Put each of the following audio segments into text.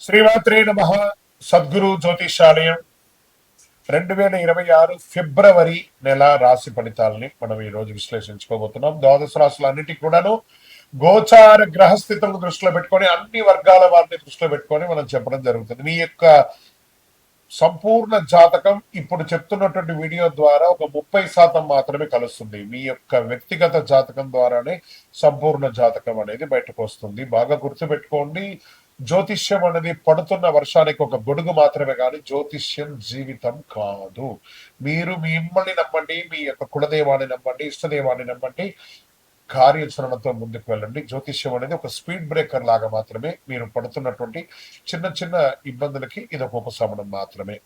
శ్రీమాత్రే నమ. సద్గురు జ్యోతిషాలయం. రెండు వేల ఇరవై ఆరు ఫిబ్రవరి నెల రాశి ఫలితాలని మనం ఈ రోజు విశ్లేషించుకోబోతున్నాం. ద్వాదశ రాశులన్నిటికీ కూడాను గోచార గ్రహస్థితులను దృష్టిలో పెట్టుకొని అన్ని వర్గాల వారిని దృష్టిలో పెట్టుకొని మనం చెప్పడం జరుగుతుంది. మీ యొక్క సంపూర్ణ జాతకం ఇప్పుడు చెప్తున్నటువంటి వీడియో ద్వారా ఒక ముప్పై శాతం మాత్రమే కలుస్తుంది. మీ యొక్క వ్యక్తిగత జాతకం ద్వారానే సంపూర్ణ జాతకం అనేది బయటకు వస్తుంది. బాగా గుర్తుపెట్టుకోండి. జ్యోతిష్యం అనేది పడుతున్న వర్షానికి ఒక గొడుగు మాత్రమే కానీ జ్యోతిష్యం జీవితం కాదు. మీరు మిమ్మల్ని నమ్మండి మీ యొక్క కులదేవాన్ని నమ్మండి ఇష్టదేవాన్ని నమ్మండి కార్యాచరణతో ముందుకు వెళ్ళండి. జ్యోతిష్యం అనేది ఒక స్పీడ్ బ్రేకర్ లాగా మాత్రమే మీరు పడుతున్నటువంటి చిన్న చిన్న ఇబ్బందులకి ఇది ఒక ఉపశమనం మాత్రమే.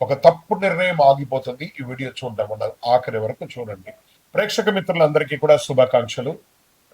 ఒక తప్పు నిర్ణయం ఆగిపోతుంది. ఈ వీడియో చూడడం వల్ల ఆఖరి వరకు చూడండి. ప్రేక్షక మిత్రులందరికీ కూడా శుభాకాంక్షలు.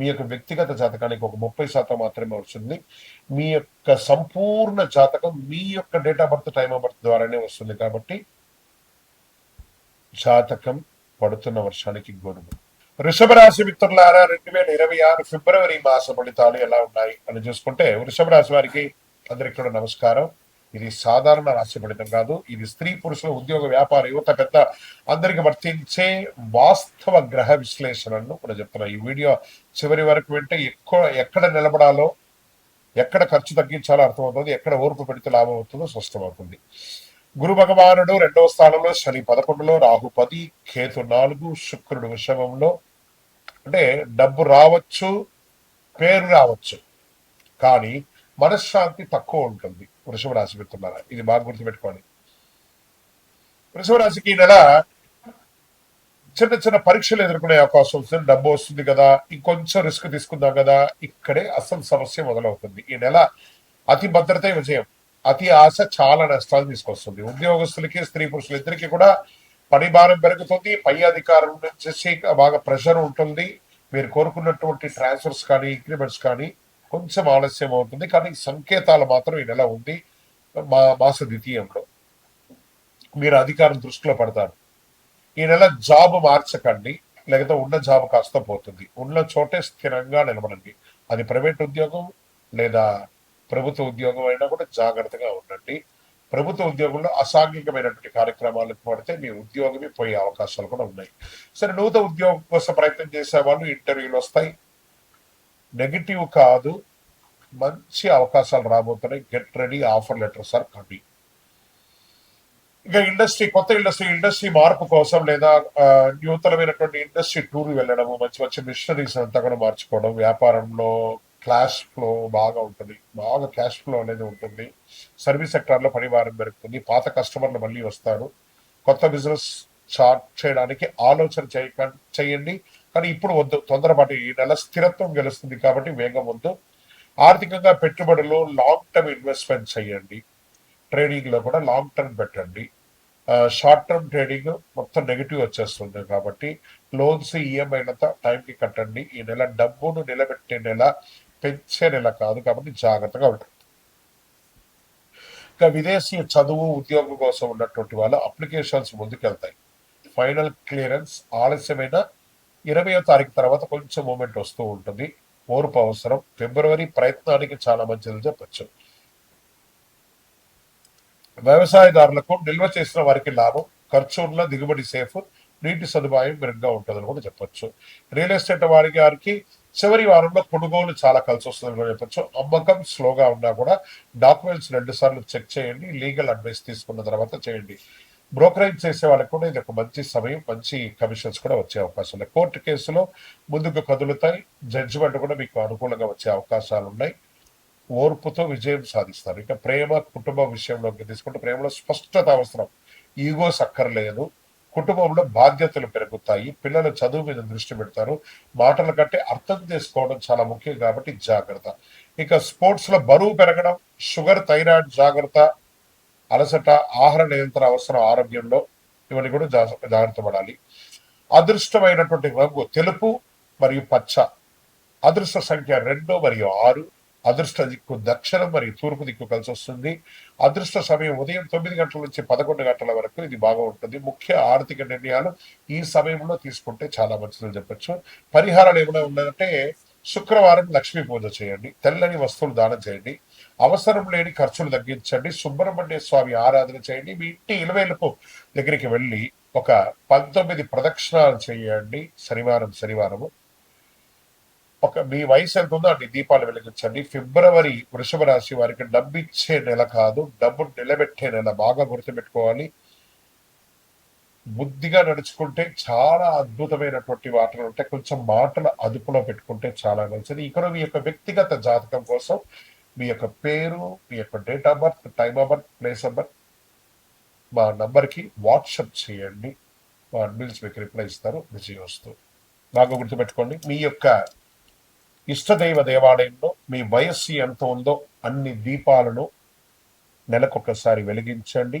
మీ యొక్క వ్యక్తిగత జాతకానికి ఒక ముప్పై శాతం మాత్రమే వస్తుంది. మీ యొక్క సంపూర్ణ జాతకం మీ యొక్క date of birth time of birth ద్వారానే వస్తుంది కాబట్టి జాతకం పడుతున్న వర్షానికి గొడుగు వృషభ రాశి మిత్రులారా రెండు వేల ఇరవై ఆరు ఫిబ్రవరి మాస ఫలితాలు ఎలా ఉన్నాయి అని చూసుకుంటే వృషభ రాశి వారికి అందరికి కూడా నమస్కారం. ఇది సాధారణ రాశి కాదు. ఇది స్త్రీ పురుషుల ఉద్యోగ వ్యాపార యువత పెద్ద అందరికి వర్తించే వాస్తవ గ్రహ విశ్లేషణను కూడా చెప్తున్నా ఈ వీడియో చివరి వరకు వింటే ఎక్కువ ఎక్కడ నిలబడాలో ఎక్కడ ఖర్చు తగ్గించాలో అర్థమవుతుంది ఎక్కడ ఓర్పు పెడితే లాభం అవుతుందో స్పష్టమవుతుంది. గురు భగవానుడు రెండవ స్థానంలో శని పదకొండులో రాహు పది కేతు నాలుగు శుక్రుడు విషమంలో. అంటే డబ్బు రావచ్చు పేరు రావచ్చు. కానీ మనశ్శాంతి తక్కువ ఉంటుంది. వృషభ రాశి పెడుతున్నారా ఇది బాగా గుర్తుపెట్టుకోండి. వృషభ రాశికి ఈ నెల చిన్న చిన్న పరీక్షలు ఎదుర్కొనే అవకాశం వస్తుంది. డబ్బు వస్తుంది కదా ఇంకొంచెం రిస్క్ తీసుకుందాం కదా ఇక్కడే అసలు సమస్య మొదలవుతుంది. ఈ నెల అతి భద్రత విజయం అతి ఆశ చాలా నష్టాలు తీసుకొస్తుంది. ఉద్యోగస్తులకి స్త్రీ పురుషులు ఇద్దరికి కూడా పని భారం పెరుగుతుంది. పై అధికారుల నుంచి బాగా ప్రెషర్ ఉంటుంది. మీరు కోరుకున్నటువంటి ట్రాన్స్ఫర్స్ కానీ ఇంక్రిమెంట్స్ కానీ కొంచెం ఆలస్యం అవుతుంది కానీ సంకేతాలు మాత్రం ఈ నెల ఉంది మా మాస ద్వితీయంలో. మీరు అధికారం దృష్టిలో పడతారు. ఈ నెల జాబ్ మార్చకండి లేకపోతే ఉన్న జాబ్ కాస్త పోతుంది. ఉన్న చోటే స్థిరంగా నిలబడండి. అది ప్రైవేట్ ఉద్యోగం లేదా ప్రభుత్వ ఉద్యోగం అయినా కూడా జాగ్రత్తగా ఉండండి. ప్రభుత్వ ఉద్యోగంలో అసాంఘికమైనటువంటి కార్యక్రమాలకు పడితే మీ ఉద్యోగమే పోయే అవకాశాలు కూడా ఉన్నాయి. సరే నూతన ఉద్యోగం కోసం ప్రయత్నం చేసే వాళ్ళు ఇంటర్వ్యూలు వస్తాయి. నెగిటివ్ కాదు. మంచి అవకాశాలు రాబోతున్నాయి. Get ready offer letters are coming ఇక ఇండస్ట్రీ కొత్త ఇండస్ట్రీ ఇండస్ట్రీ మార్పు కోసం లేదా ఆ, నూతనమైనటువంటి ఇండస్ట్రీ టూర్ వెళ్ళడము మంచి మంచి మిషనరీస్ అంతా కూడా మార్చుకోవడం వ్యాపారంలో క్లాష్ ఫ్లో బాగా ఉంటుంది. బాగా క్యాష్ ఫ్లో అనేది ఉంటుంది. సర్వీస్ సెక్టార్లో పనివారం పెరుగుతుంది. పాత కస్టమర్లు మళ్ళీ వస్తారు. కొత్త బిజినెస్ స్టార్ట్ చేయడానికి ఆలోచన చేయక చేయండి. కానీ ఇప్పుడు వద్దు తొందరపాటు ఈ నెల స్థిరత్వం గెలుస్తుంది కాబట్టి వేగం వద్దు. ఆర్థికంగా పెట్టుబడులు లాంగ్ టర్మ్ ఇన్వెస్ట్మెంట్ చేయండి ట్రేడింగ్లో కూడా లాంగ్ టర్మ్ పెట్టండి. షార్ట్ టర్మ్ ట్రేడింగ్ మొత్తం నెగిటివ్ వచ్చేస్తుంది కాబట్టి లోన్స్ ఈఎంఐనంత టైంకి కట్టండి. ఈ నెల డబ్బును నిలబెట్టే నెల పెంచే నెల కాదు కాబట్టి జాగ్రత్తగా ఉంటుంది ఇంకా విదేశీ చదువు ఉద్యోగం కోసం ఉన్నటువంటి వాళ్ళు అప్లికేషన్స్ ముందుకెళ్తాయి. ఫైనల్ క్లియరెన్స్ ఆలస్యమైన ఇరవయో తారీఖు తర్వాత కొంచెం మూమెంట్ వస్తూ ఉంటుంది. ఓర్పు అవసరం. ఫిబ్రవరి ప్రయత్నానికి చాలా మంచిదని చెప్పచ్చు. వ్యవసాయదారులకు నిల్వ చేసిన వారికి లాభం. ఖర్చుల దిగుబడి సేఫ్. నీటి సదుపాయం మెరుగ్గా ఉంటుందని కూడా చెప్పొచ్చు. రియల్ ఎస్టేట్ వారి గారికి చివరి వారంలో కొనుగోలు చాలా కలిసి వస్తుందని కూడా చెప్పొచ్చు. అమ్మకం స్లోగా ఉన్నా కూడా డాక్యుమెంట్స్ రెండు సార్లు చెక్ చేయండి. లీగల్ అడ్వైస్ తీసుకున్న తర్వాత చేయండి. బ్రోకరేజ్ చేసే వాళ్ళకి కూడా ఇది ఒక మంచి సమయం మంచి కమిషన్స్ కూడా వచ్చే అవకాశం ఉన్నాయి. కోర్టు కేసులో ముందుకు కదులుతాయి. జడ్జిమెంట్ కూడా మీకు అనుకూలంగా వచ్చే అవకాశాలు ఉన్నాయి. ఓర్పుతో విజయం సాధిస్తారు. ఇక ప్రేమ కుటుంబ విషయంలోకి తీసుకుంటే ప్రేమలో స్పష్టత అవసరం. ఈగోస్ అక్కర్లేదు కుటుంబంలో బాధ్యతలు పెరుగుతాయి. పిల్లల చదువు మీద దృష్టి పెడతారు. మాటల కంటే అర్థం చేసుకోవడం చాలా ముఖ్యం కాబట్టి జాగ్రత్త. ఇక స్పోర్ట్స్లో బరువు పెరగడం షుగర్ థైరాయిడ్ జాగ్రత్త అలసట ఆహార నిరంతర అవసరం ఆరోగ్యంలో ఇవన్నీ కూడా జాగ్రత్త జాగ్రత్త పడాలి అదృష్టమైనటువంటి రంగు తెలుపు మరియు పచ్చ. అదృష్ట సంఖ్య రెండు మరియు ఆరు. అదృష్ట దిక్కు దక్షిణం మరియు తూర్పు దిక్కు కలిసి వస్తుంది. అదృష్ట సమయం ఉదయం తొమ్మిది గంటల నుంచి పదకొండు గంటల వరకు ఇది బాగా ఉంటుంది. ముఖ్య ఆర్థిక నిర్ణయాలు ఈ సమయంలో తీసుకుంటే చాలా మంచిదని చెప్పచ్చు. పరిహారాలు ఏమైనా ఉన్నాయంటే శుక్రవారం లక్ష్మీ పూజ చేయండి తెల్లని వస్తువులు దానం చేయండి అవసరం లేని ఖర్చులు తగ్గించండి సుబ్రహ్మణ్య స్వామి ఆరాధన చేయండి మీ ఇంటి ఇలవేలుపు దగ్గరికి వెళ్ళి ఒక పంతొమ్మిది ప్రదక్షిణాలు చేయండి శనివారం శనివారము. ఒక మీ వయసు ఎంత ఉందో అన్ని దీపాలు వెలిగించండి. ఫిబ్రవరి వృషభ రాశి వారికి డబ్బిచ్చే నెల కాదు డబ్బు నిలబెట్టే నెల బాగా గుర్తుపెట్టుకోవాలి. బుద్ధిగా నడుచుకుంటే చాలా అద్భుతమైనటువంటి మాటలు ఉంటాయి. కొంచెం మాటల అదుపులో పెట్టుకుంటే చాలా మంచిది. ఇక్కడ మీ యొక్క వ్యక్తిగత జాతకం కోసం మీ యొక్క పేరు మీ యొక్క date of birth time of birth place of birth మా నంబర్కి వాట్సప్ చేయండి. మా అడ్మిన్స్ మీకు రిప్లై ఇస్తారు. బిజీ వస్తూ బాగా గుర్తుపెట్టుకోండి. మీ యొక్క ఇష్టదైవ దేవాలయంలో మీ వయస్సు ఎంత ఉందో అన్ని దీపాలను నెలకొకసారి వెలిగించండి.